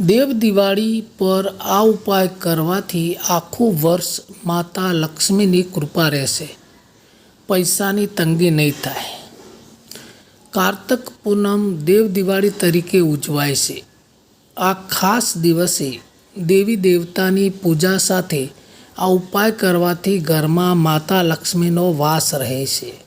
દેવ દિવાળી પર આ ઉપાય કરવાથી આખું વર્ષ માતા લક્ષ્મીની કૃપા રહેશે. પૈસાની તંગી નહીં થાય. કારતક પૂનમ દેવ દિવાળી તરીકે ઉજવાય છે. આ ખાસ દિવસે દેવી દેવતાની પૂજા સાથે આ ઉપાય કરવાથી ઘરમાં માતા લક્ષ્મીનો વાસ રહે છે.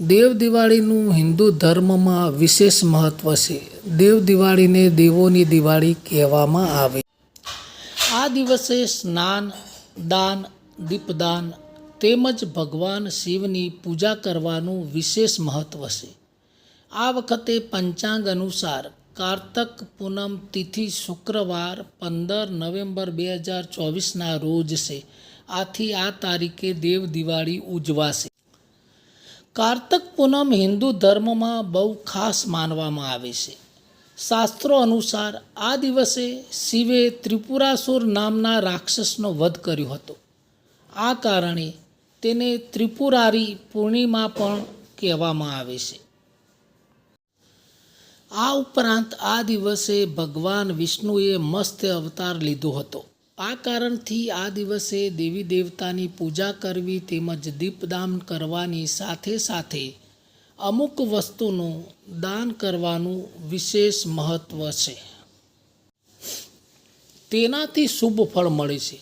દેવ દિવાળીનું હિન્દુ ધર્મમાં વિશેષ મહત્વ છે. દેવ દિવાળીને દેવોની દિવાળી કહેવામાં આવે. આ દિવસે સ્નાન, દાન, દીપદાન તેમજ ભગવાન શિવની પૂજા કરવાનું વિશેષ મહત્વ છે. આ વખતે પંચાંગ અનુસાર કાર્તક પૂનમ તિથિ શુક્રવાર પંદર નવેમ્બર બે હજાર ચોવીસના રોજ છે. આથી આ તારીખે દેવ દિવાળી ઉજવાશે. કારતક પૂનમ હિન્દુ ધર્મમાં બહુ ખાસ માનવામાં આવે છે. શાસ્ત્રો અનુસાર આ દિવસે શિવે ત્રિપુરાસુર નામના રાક્ષસનો વધ કર્યો હતો. આ કારણે તેને ત્રિપુરારી પૂર્ણિમા પણ કહેવામાં આવે છે. આ ઉપરાંત આ દિવસે ભગવાન વિષ્ણુએ મસ્ત અવતાર લીધો હતો. આ કારણથી આ દિવસે દેવી દેવતાની પૂજા કરવી તેમજ દીપદાન કરવાની સાથે સાથે અમુક વસ્તુનું દાન કરવાનું વિશેષ મહત્ત્વ છે. તેનાથી શુભ ફળ મળે છે.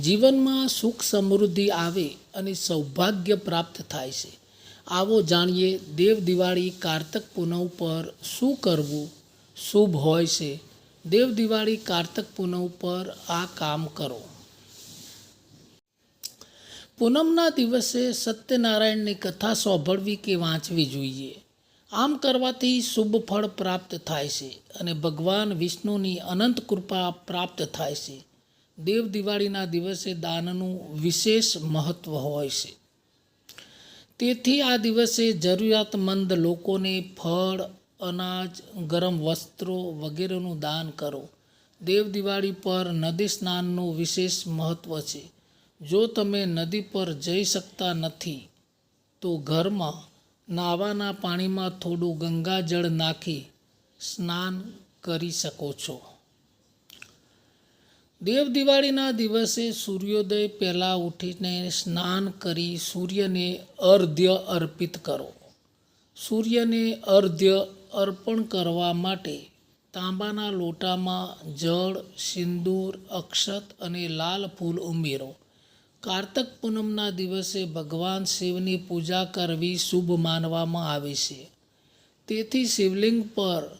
જીવનમાં સુખ સમૃદ્ધિ આવે અને સૌભાગ્ય પ્રાપ્ત થાય છે. આવો જાણીએ દેવ દિવાળી કારતક પૂનમ પર શું કરવું? શુભ હોય છે. દેવ દિવાળી કારતક પૂનમ પર આ કામ કરો. પૂનમના દિવસે સત્યનારાયણની કથા સાંભળવી કે વાંચવી જોઈએ. આમ કરવાથી શુભ ફળ પ્રાપ્ત થાય છે અને ભગવાન વિષ્ણુની અનંત કૃપા પ્રાપ્ત થાય છે. દેવ દિવાળીના દિવસે દાનનું વિશેષ મહત્વ હોય છે. તેથી આ દિવસે જરૂરિયાતમંદ લોકોને ફળ અનાજ, ગરમ વસ્ત્રો વગેરેનું દાન કરો. દેવ દિવાળી પર નદી સ્નાનનું વિશેષ મહત્ત્વ છે. જો તમે નદી પર જઈ શકતા નથી, તો ઘરમાં નાવાના પાણીમાં થોડું ગંગાજળ નાખી સ્નાન કરી શકો છો. દેવ દિવાળીના દિવસે સૂર્યોદય પહેલાં ઉઠીને સ્નાન કરી સૂર્યને અર્ધ્ય અર્પિત કરો. સૂર્યને અર્ધ્ય અર્પણ કરવા માટે તાંબાના લોટામાં જળ, સિંદૂર, અક્ષત અને લાલ ફૂલ ઉમેરો. કારતક પૂનમના દિવસે ભગવાન શિવની પૂજા કરવી શુભ માનવામાં આવે છે. તેથી શિવલિંગ પર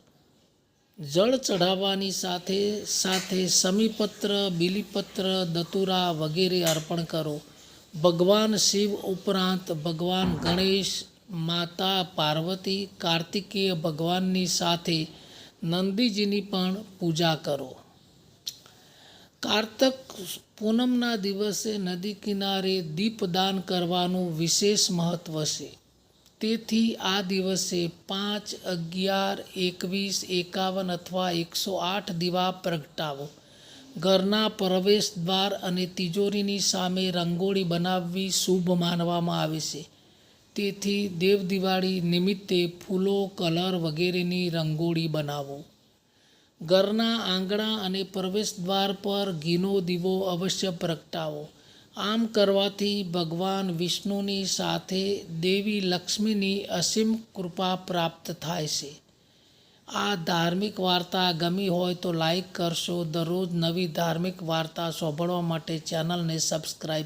જળ ચઢાવવાની સાથે સાથે સમીપત્ર, બિલીપત્ર, દતુરા વગેરે અર્પણ કરો. ભગવાન શિવ ઉપરાંત ભગવાન ગણેશ માતા પાર્વતી કાર્તિકેય ભગવાનની સાથે નંદીજીની પણ પૂજા કરો. કારતક પૂનમના દિવસે નદી કિનારે દીપદાન કરવાનું વિશેષ મહત્વ છે. તેથી આ દિવસે પાંચ, અગિયાર, એકવીસ, એકાવન અથવા એકસો આઠ દીવા પ્રગટાવો. ઘરના પ્રવેશ દ્વાર અને તિજોરીની સામે રંગોળી બનાવવી શુભ માનવામાં આવે છે. તેથી દેવ દિવાળી નિમિત્તે ફૂલો, કલર વગેરેની રંગોળી બનાવો. ઘરના આંગણા અને પ્રવેશ દ્વાર પર ઘીનો દીવો અવશ્ય પ્રગટાવો. આમ કરવાથી ભગવાન વિષ્ણુની સાથે દેવી લક્ષ્મીની અસીમ કૃપા પ્રાપ્ત થાય છે. આ ધાર્મિક વાર્તા ગમી હોય તો લાઈક કરશો. દરરોજ નવી ધાર્મિક વાર્તા સાંભળવા માટે ચેનલને સબસ્ક્રાઈબ